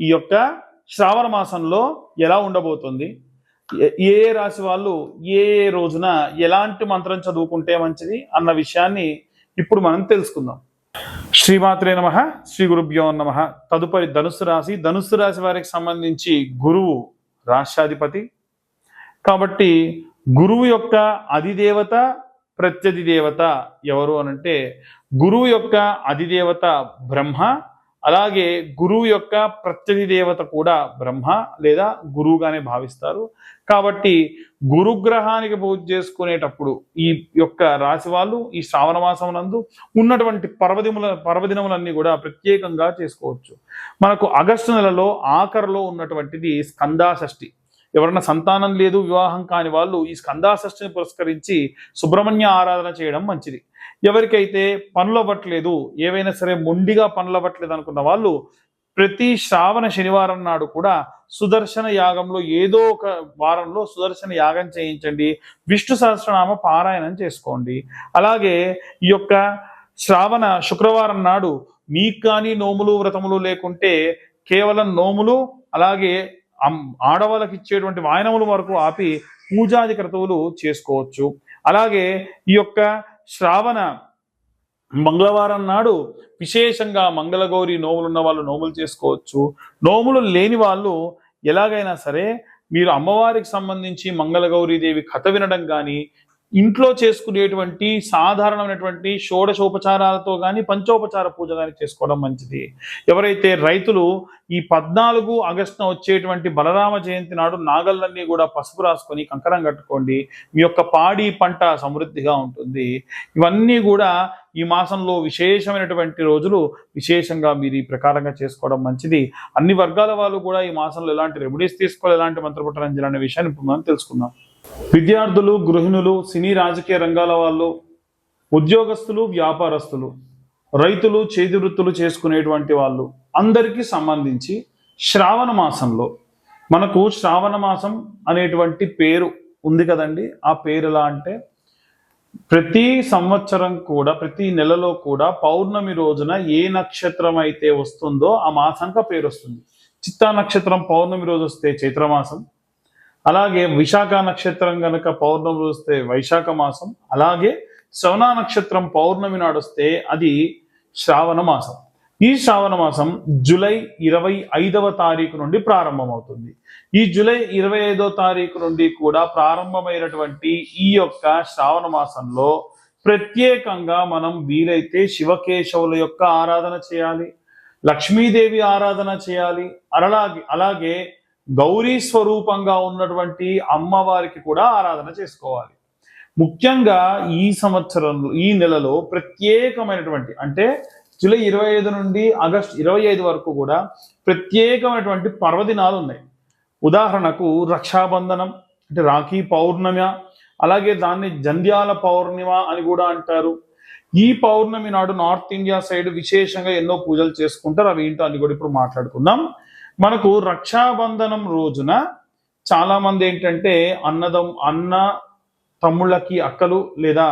ఈ యొక్క శ్రావణ మాసంలో ఎలా ఉండబోతుంది? ఏ- ఏ రాశి వాళ్ళు ఏ ఏ రోజున ఎలాంటి మంత్రం చదువుకుంటే మంచిది అన్న విషయాన్ని ఇప్పుడు మనం తెలుసుకుందాం. శ్రీమాత్రే నమ శ్రీ గురుభ్యో నమ. తదుపరి ధనుస్సు రాశి. ధనుస్సు రాశి వారికి సంబంధించి గురువు రాష్ట్రాధిపతి. కాబట్టి గురువు యొక్క అధిదేవత ప్రత్యధిదేవత ఎవరు అనంటే గురువు యొక్క అధిదేవత బ్రహ్మ అలాగే గురువు యొక్క ప్రత్యధి దేవత కూడా బ్రహ్మ లేదా గురువుగానే భావిస్తారు. కాబట్టి గురుగ్రహానికి పూజ చేసుకునేటప్పుడు ఈ యొక్క రాశి వాళ్ళు ఈ శ్రావణ మాసం నందు ఉన్నటువంటి పర్వదిముల పర్వదినములన్నీ కూడా ప్రత్యేకంగా చేసుకోవచ్చు. మనకు ఆగస్టు నెలలో ఆఖరిలో ఉన్నటువంటిది స్కందాషష్ఠి. ఎవరన్నా సంతానం లేదు వివాహం కాని వాళ్ళు ఈ స్కందాషష్ఠిని పురస్కరించి సుబ్రహ్మణ్య ఆరాధన చేయడం మంచిది. ఎవరికైతే పనులవ్వట్లేదు ఏవైనా సరే మొండిగా పనులవ్వట్లేదు అనుకున్న వాళ్ళు ప్రతి శ్రావణ శనివారం నాడు కూడా సుదర్శన యాగంలో ఏదో ఒక వారంలో సుదర్శన యాగం చేయించండి. విష్ణు సహస్రనామ పారాయణం చేసుకోండి. అలాగే ఈ యొక్క శ్రావణ శుక్రవారం నాడు మీకు కానీ నోములు వ్రతములు లేకుంటే కేవలం నోములు అలాగే ఆడవాళ్ళకి ఇచ్చేటువంటి వాయనముల వరకు ఆపి పూజాది క్రతువులు చేసుకోవచ్చు. అలాగే ఈ యొక్క శ్రావణ మంగళవారం నాడు విశేషంగా మంగళగౌరి నోములు ఉన్న వాళ్ళు నోములు చేసుకోవచ్చు. నోములు లేని వాళ్ళు ఎలాగైనా సరే మీరు అమ్మవారికి సంబంధించి మంగళగౌరీదేవి కథ వినడం కానీ ఇంట్లో చేసుకునేటువంటి సాధారణమైనటువంటి షోడశోపచారాలతో కానీ పంచోపచార పూజ కానీ చేసుకోవడం మంచిది. ఎవరైతే రైతులు ఈ పద్నాలుగు ఆగస్టున వచ్చేటువంటి బలరామ జయంతి నాడు నాగళ్ళన్నీ కూడా పసుపు రాసుకొని కంకణం కట్టుకోండి. మీ యొక్క పాడి పంట సమృద్ధిగా ఉంటుంది. ఇవన్నీ కూడా ఈ మాసంలో విశేషమైనటువంటి రోజులు విశేషంగా మీరు ఈ ప్రకారంగా చేసుకోవడం మంచిది. అన్ని వర్గాల వాళ్ళు కూడా ఈ మాసంలో ఎలాంటి రెమెడీస్ తీసుకోవాలి ఎలాంటి మంత్రపట్టణం చేయాలనే విషయాన్ని ఇప్పుడు మనం తెలుసుకుందాం. విద్యార్థులు గృహిణులు సినీ రాజకీయ రంగాల వాళ్ళు ఉద్యోగస్తులు వ్యాపారస్తులు రైతులు చేతి వృత్తులు చేసుకునేటువంటి వాళ్ళు అందరికీ సంబంధించి శ్రావణ మాసంలో మనకు శ్రావణ మాసం అనేటువంటి పేరు ఉంది కదండి. ఆ పేరు ఎలా అంటే ప్రతి సంవత్సరం కూడా ప్రతి నెలలో కూడా పౌర్ణమి రోజున ఏ నక్షత్రం అయితే వస్తుందో ఆ మాసానికి పేరు వస్తుంది. చిత్తా నక్షత్రం పౌర్ణమి రోజు వస్తే చైత్రమాసం అలాగే విశాఖ నక్షత్రం గనక పౌర్ణమి వస్తే వైశాఖ మాసం అలాగే శ్రవణ నక్షత్రం పౌర్ణమి నాడు వస్తే అది శ్రావణ మాసం. ఈ శ్రావణ మాసం జూలై ఇరవై ఐదవ తారీఖు నుండి ప్రారంభమవుతుంది. ఈ జూలై ఇరవై ఐదో తారీఖు నుండి కూడా ప్రారంభమైనటువంటి ఈ యొక్క శ్రావణ మాసంలో ప్రత్యేకంగా మనం వీలైతే శివకేశవుల యొక్క ఆరాధన చేయాలి లక్ష్మీదేవి ఆరాధన చేయాలి అలాగే అలాగే గౌరీ స్వరూపంగా ఉన్నటువంటి అమ్మవారికి కూడా ఆరాధన చేసుకోవాలి. ముఖ్యంగా ఈ సంవత్సరంలో ఈ నెలలో ప్రత్యేకమైనటువంటి అంటే జూలై ఇరవై ఐదు నుండి ఆగస్ట్ ఇరవై ఐదు వరకు కూడా ప్రత్యేకమైనటువంటి పర్వదినాలు ఉన్నాయి. ఉదాహరణకు రక్షాబంధనం అంటే రాఖీ పౌర్ణమి అలాగే దాన్ని జంధ్యాల పౌర్ణిమ అని కూడా అంటారు. ఈ పౌర్ణమి నాడు నార్త్ ఇండియా సైడ్ విశేషంగా ఎన్నో పూజలు చేసుకుంటారు. అవి ఏంటో అని కూడా ఇప్పుడు మాట్లాడుకుందాం. మనకు రక్షాబంధనం రోజున చాలా మంది ఏంటంటే అన్నదం అన్న తమ్ముళ్ళకి అక్కలు లేదా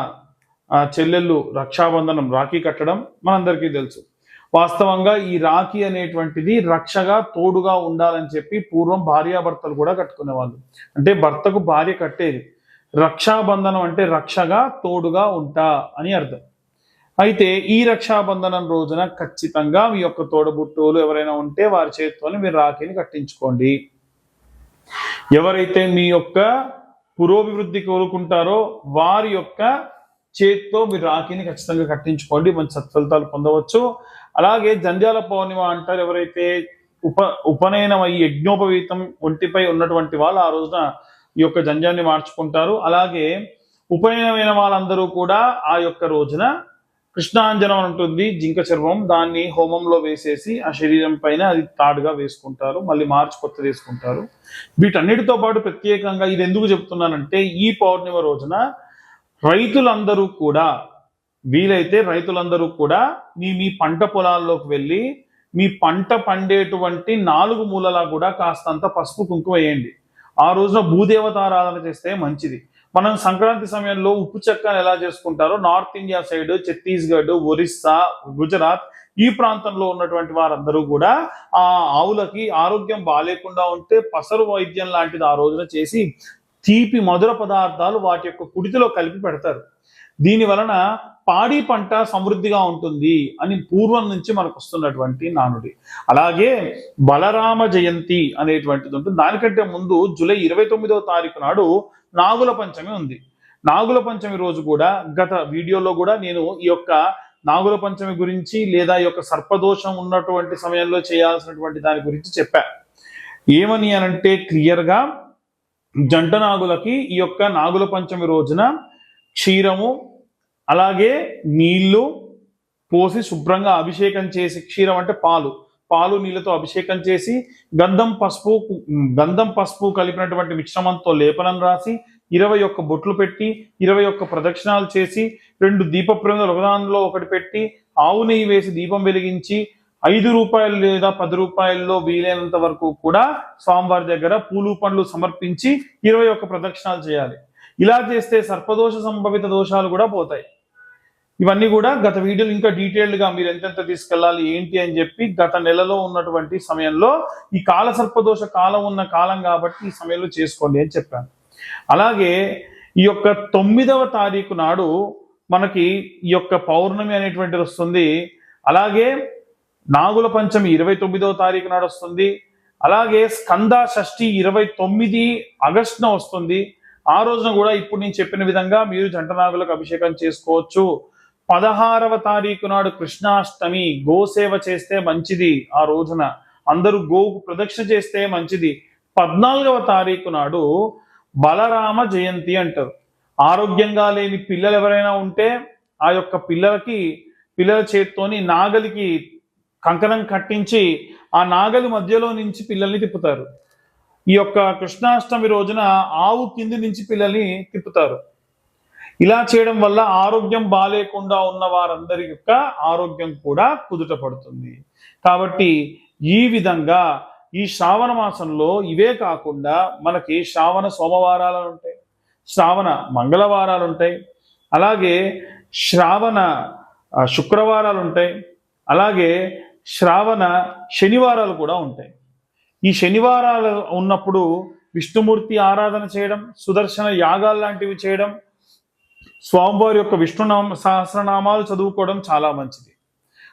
చెల్లెళ్ళు రక్షాబంధనం రాఖీ కట్టడం మనందరికీ తెలుసు. వాస్తవంగా ఈ రాఖీ అనేటువంటిది రక్షగా తోడుగా ఉండాలని చెప్పి పూర్వం భార్యాభర్తలు కూడా కట్టుకునేవాళ్ళు. అంటే భర్తకు భార్య కట్టేది. రక్షాబంధనం అంటే రక్షగా తోడుగా ఉంటా అని అర్థం. అయితే ఈ రక్షాబంధనం రోజున ఖచ్చితంగా మీ యొక్క తోడబుట్టువులు ఎవరైనా ఉంటే వారి చేతితోనే మీరు రాఖీని కట్టించుకోండి. ఎవరైతే మీ యొక్క పురోభివృద్ధి కోరుకుంటారో వారి యొక్క చేతితో మీరు రాఖీని ఖచ్చితంగా కట్టించుకోండి. మంచి సత్ఫలితాలు పొందవచ్చు. అలాగే జంధ్యాల పౌర్ణిమ అంటారు ఎవరైతే ఉప ఉపనయనం అయ్యి యజ్ఞోపవీతం ఒంటిపై ఉన్నటువంటి వాళ్ళు ఆ రోజున ఈ యొక్క జంజాన్ని మార్చుకుంటారు. అలాగే ఉపనయనమైన వాళ్ళందరూ కూడా ఆ యొక్క రోజున కృష్ణాంజనం ఉంటుంది జింక చర్మం. దాన్ని హోమంలో వేసేసి ఆ శరీరం పైన అది తాడుగా వేసుకుంటారు మళ్ళీ మార్చి కొత్త వేసుకుంటారు. వీటన్నిటితో పాటు ప్రత్యేకంగా ఇది ఎందుకు చెప్తున్నానంటే ఈ పౌర్ణిమ రోజున రైతులందరూ కూడా వీలైతే రైతులందరూ కూడా మీ మీ పంట పొలాల్లోకి వెళ్ళి మీ పంట పండేటువంటి నాలుగు మూలలా కూడా కాస్తంత పసుపు కుంకుమ వేయండి. ఆ రోజున భూదేవతారాధన చేస్తే మంచిది. మనం సంక్రాంతి సమయంలో ఉప్పు చెక్కను ఎలా చేసుకుంటారో north India side Chhattisgarh Orissa Gujarat ఈ ప్రాంతంలో ఉన్నటువంటి వారందరూ కూడా ఆ ఆవులకి ఆరోగ్యం బాగాలేకుండా ఉంటే పసరు వైద్యం లాంటిది ఆ రోజున చేసి తీపి మధుర పదార్థాలు వాటి యొక్క కుడితిలో కలిపి పెడతారు. దీని వలన పాడి పంట సమృద్ధిగా ఉంటుంది అని పూర్వం నుంచి మనకు వస్తున్నటువంటి నానుడి. అలాగే బలరామ జయంతి అనేటువంటిది ఉంటుంది. దానికంటే ముందు జూలై ఇరవై తొమ్మిదవ తారీఖు నాడు నాగుల పంచమి ఉంది. నాగుల పంచమి రోజు కూడా గత వీడియోలో కూడా నేను ఈ యొక్క నాగుల పంచమి గురించి లేదా ఈ యొక్క సర్పదోషం ఉన్నటువంటి సమయంలో చేయాల్సినటువంటి దాని గురించి చెప్పా. ఏమని అనంటే క్లియర్గా జంట నాగులకి ఈ యొక్క నాగుల పంచమి రోజున క్షీరము అలాగే నీళ్ళు పోసి శుభ్రంగా అభిషేకం చేసి క్షీరం అంటే పాలు పాలు నీళ్ళతో అభిషేకం చేసి గంధం పసుపు గంధం పసుపు కలిపినటువంటి మిశ్రమంతో లేపనం రాసి ఇరవై ఒక్క బొట్లు పెట్టి ఇరవై ఒక్క ప్రదక్షిణాలు చేసి రెండు దీప ప్రమిదలు ఒకదానిలో ఒకటి పెట్టి ఆవు నెయ్యి వేసి దీపం వెలిగించి ఐదు రూపాయలు లేదా పది రూపాయల్లో వీలైనంత వరకు కూడా స్వామివారి దగ్గర పూలు పండ్లు సమర్పించి ఇరవై ఒక్క ప్రదక్షిణాలు చేయాలి. ఇలా చేస్తే సర్పదోష సంభవిత దోషాలు కూడా పోతాయి. ఇవన్నీ కూడా గత వీడియోలు ఇంకా డీటెయిల్డ్గా మీరు ఎంతెంత తీసుకెళ్ళాలి ఏంటి అని చెప్పి గత నెలలో ఉన్నటువంటి సమయంలో ఈ కాల సర్పదోష కాలం ఉన్న కాలం కాబట్టి ఈ సమయంలో చేసుకోండి అని చెప్పాను. అలాగే ఈ యొక్క తొమ్మిదవ తారీఖు నాడు మనకి ఈ యొక్క పౌర్ణమి అనేటువంటిది వస్తుంది. అలాగే నాగుల పంచమి ఇరవై తొమ్మిదవ తారీఖు నాడు వస్తుంది. అలాగే స్కంద షష్ఠి ఇరవై తొమ్మిది ఆగస్టున వస్తుంది. ఆ రోజున కూడా ఇప్పుడు నేను చెప్పిన విధంగా మీరు జంట నాగులకు అభిషేకం చేసుకోవచ్చు. పదహారవ తారీఖు నాడు కృష్ణాష్టమి గోసేవ చేస్తే మంచిది ఆ రోజున. అందరూ గోకు ప్రదక్షిణ చేస్తే మంచిది. పద్నాలుగవ తారీఖు నాడు బలరామ జయంతి అంటారు. ఆరోగ్యంగా లేని పిల్లలు ఎవరైనా ఉంటే ఆ యొక్క పిల్లలకి పిల్లల చేత్తోని నాగలికి కంకణం కట్టించి ఆ నాగలి మధ్యలో నుంచి పిల్లల్ని తిప్పుతారు. ఈ యొక్క కృష్ణాష్టమి రోజున ఆవు కింది నుంచి పిల్లల్ని తిప్పుతారు. ఇలా చేయడం వల్ల ఆరోగ్యం బాగాలేకుండా ఉన్న వారందరి యొక్క ఆరోగ్యం కూడా కుదుట పడుతుంది. కాబట్టి ఈ విధంగా ఈ శ్రావణ మాసంలో ఇవే కాకుండా మనకి శ్రావణ సోమవారాలు ఉంటాయి శ్రావణ మంగళవారాలు ఉంటాయి అలాగే శ్రావణ శుక్రవారాలు ఉంటాయి అలాగే శ్రావణ శనివారాలు కూడా ఉంటాయి. ఈ శనివారాలు ఉన్నప్పుడు విష్ణుమూర్తి ఆరాధన చేయడం సుదర్శన యాగాలు లాంటివి చేయడం స్వామివారి యొక్క విష్ణునామ సహస్రనామాలు చదువుకోవడం చాలా మంచిది.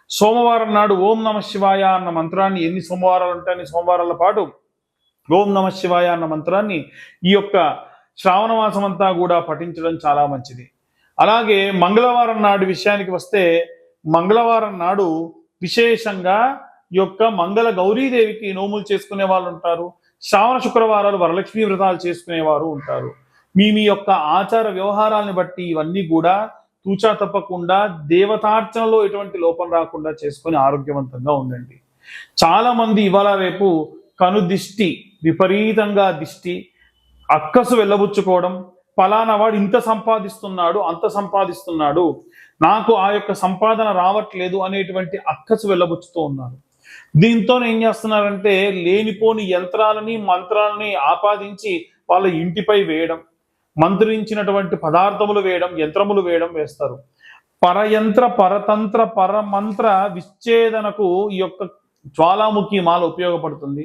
సోమవారం నాడు ఓం నమ శివాయ అన్న మంత్రాన్ని ఎన్ని సోమవారాలు ఉంటాయి అన్ని సోమవారాల పాటు ఓం నమ శివాయ అన్న మంత్రాన్ని ఈ యొక్క శ్రావణ మాసం అంతా కూడా పఠించడం చాలా మంచిది. అలాగే మంగళవారం నాడు విషయానికి వస్తే మంగళవారం నాడు విశేషంగా ఈ యొక్క మంగళ గౌరీదేవికి నోములు చేసుకునే వాళ్ళు ఉంటారు. శ్రావణ శుక్రవారాలు వరలక్ష్మి వ్రతాలు చేసుకునేవారు ఉంటారు. మీ మీ యొక్క ఆచార వ్యవహారాలను బట్టి ఇవన్నీ కూడా తూచా తప్పకుండా దేవతార్చనలో ఎటువంటి లోపం రాకుండా చేసుకొని ఆరోగ్యవంతంగా ఉండండి. చాలా మంది ఇవాళ రేపు కను దిష్టి విపరీతంగా దిష్టి అక్కసు వెళ్ళబుచ్చుకోవడం పలానా వాడు ఇంత సంపాదిస్తున్నాడు అంత సంపాదిస్తున్నాడు నాకు ఆ యొక్క సంపాదన రావట్లేదు అనేటువంటి అక్కసు వెళ్ళబుచ్చుతూ ఉన్నారు. దీంతో ఏం చేస్తున్నారంటే లేనిపోని యంత్రాలని మంత్రాలని ఆపాదించి వాళ్ళ ఇంటిపై వేయడం మంత్రించినటువంటి పదార్థములు వేయడం యంత్రములు వేయడం వేస్తారు. పరయంత్ర పరతంత్ర పరమంత్ర విచ్ఛేదనకు ఈ యొక్క జ్వాలాముఖి మాల ఉపయోగపడుతుంది.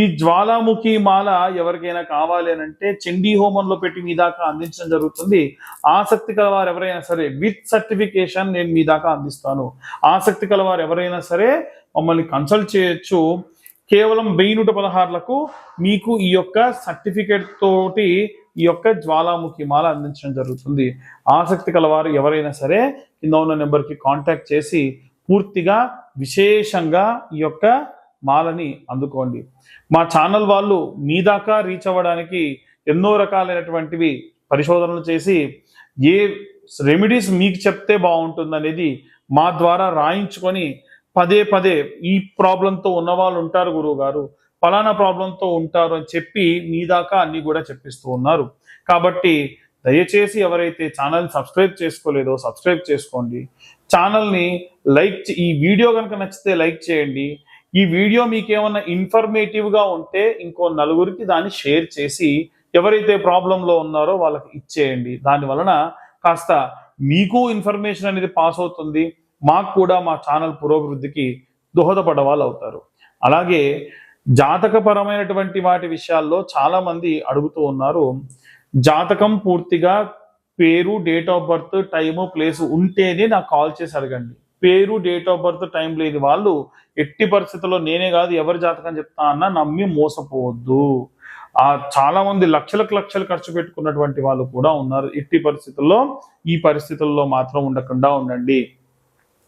ఈ జ్వాలాముఖి మాల ఎవరికైనా కావాలి అని అంటే చండీ హోమంలో పెట్టి మీ దాకా అందించడం జరుగుతుంది. ఆసక్తి కలవారు ఎవరైనా సరే విత్ సర్టిఫికేషన్ నేను మీ దాకా అందిస్తాను. ఆసక్తి కలవారు ఎవరైనా సరే మమ్మల్ని కన్సల్ట్ చేయొచ్చు. కేవలం వెయ్యి నూట పదహారులకు మీకు ఈ యొక్క సర్టిఫికేట్ తోటి ఈ యొక్క జ్వాలాముఖి మాల అందించడం జరుగుతుంది. ఆసక్తి కలవారు ఎవరైనా సరే కింద ఉన్న నెంబర్కి కాంటాక్ట్ చేసి పూర్తిగా విశేషంగా ఈ యొక్క మాలని అందుకోండి. మా ఛానల్ వాళ్ళు మీ దాకా రీచ్ అవ్వడానికి ఎన్నో రకాలైనటువంటివి పరిశోధనలు చేసి ఏ రెమెడీస్ మీకు చెప్తే బాగుంటుంది అనేది మా ద్వారా రాయించుకొని పదే పదే ఈ ప్రాబ్లంతో ఉన్న వాళ్ళు ఉంటారు గురువు గారు ఫలానా ప్రాబ్లంతో ఉంటారు అని చెప్పి మీ దాకా అన్నీ కూడా చెప్పిస్తూ ఉన్నారు. కాబట్టి దయచేసి ఎవరైతే ఛానల్ సబ్స్క్రైబ్ చేసుకోలేదో సబ్స్క్రైబ్ చేసుకోండి. ఛానల్ని లైక్ ఈ వీడియో కనుక నచ్చితే లైక్ చేయండి. ఈ వీడియో మీకు ఇన్ఫర్మేటివ్గా ఉంటే ఇంకో నలుగురికి దాన్ని షేర్ చేసి ఎవరైతే ప్రాబ్లంలో ఉన్నారో వాళ్ళకి ఇచ్చేయండి. దాని వలన కాస్త మీకు ఇన్ఫర్మేషన్ అనేది పాస్ అవుతుంది. మాకు కూడా మా ఛానల్ పురోభివృద్ధికి దోహదపడ వాళ్ళు అవుతారు అలాగే జాతకపరమైనటువంటి వాటి విషయాల్లో చాలామంది అడుగుతూ ఉన్నారు. జాతకం పూర్తిగా పేరు date of birth time place ఉంటేనే నాకు కాల్ చేసి అడగండి. పేరు డేట్ ఆఫ్ బర్త్ టైం లేదు. వాళ్ళు ఎట్టి పరిస్థితుల్లో నేనే కాదు ఎవరి జాతకం చెప్తా అన్నా నమ్మి మోసపోవద్దు. ఆ చాలా మంది లక్షలకు లక్షలు ఖర్చు పెట్టుకున్నటువంటి వాళ్ళు కూడా ఉన్నారు. ఎట్టి పరిస్థితుల్లో ఈ పరిస్థితుల్లో మాత్రం ఉండకుండా ఉండండి.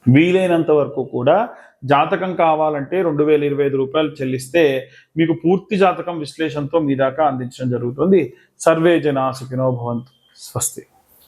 వీలైనంత వరకు కూడా జాతకం కావాలంటే రెండు వేల ఇరవై ఐదు రూపాయలు చెల్లిస్తే మీకు పూర్తి జాతకం విశ్లేషణతో మీ దాకా అందించడం జరుగుతుంది. సర్వే జనా సుఖినో భవంతు. స్వస్తి.